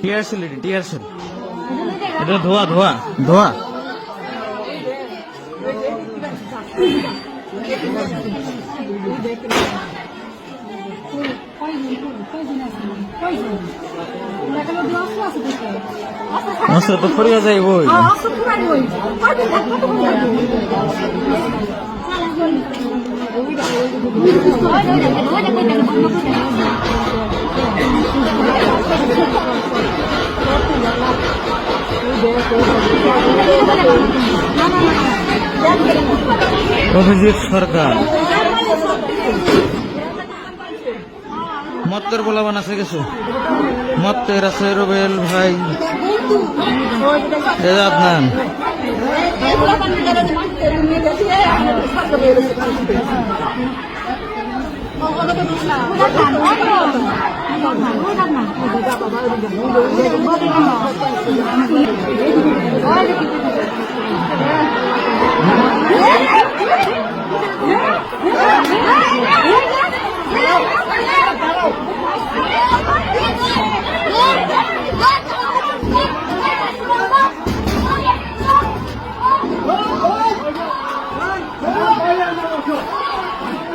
Tear shell এটি tear shell এটা ধোয়া ধোয়া। ধোয়া। মশলা তো ফরিয়া যায় বই? অভিজিৎ সরকার। মত্তর বলাবান আছে কিছু? মত্তের আছে রুবেল ভাই। Thank you.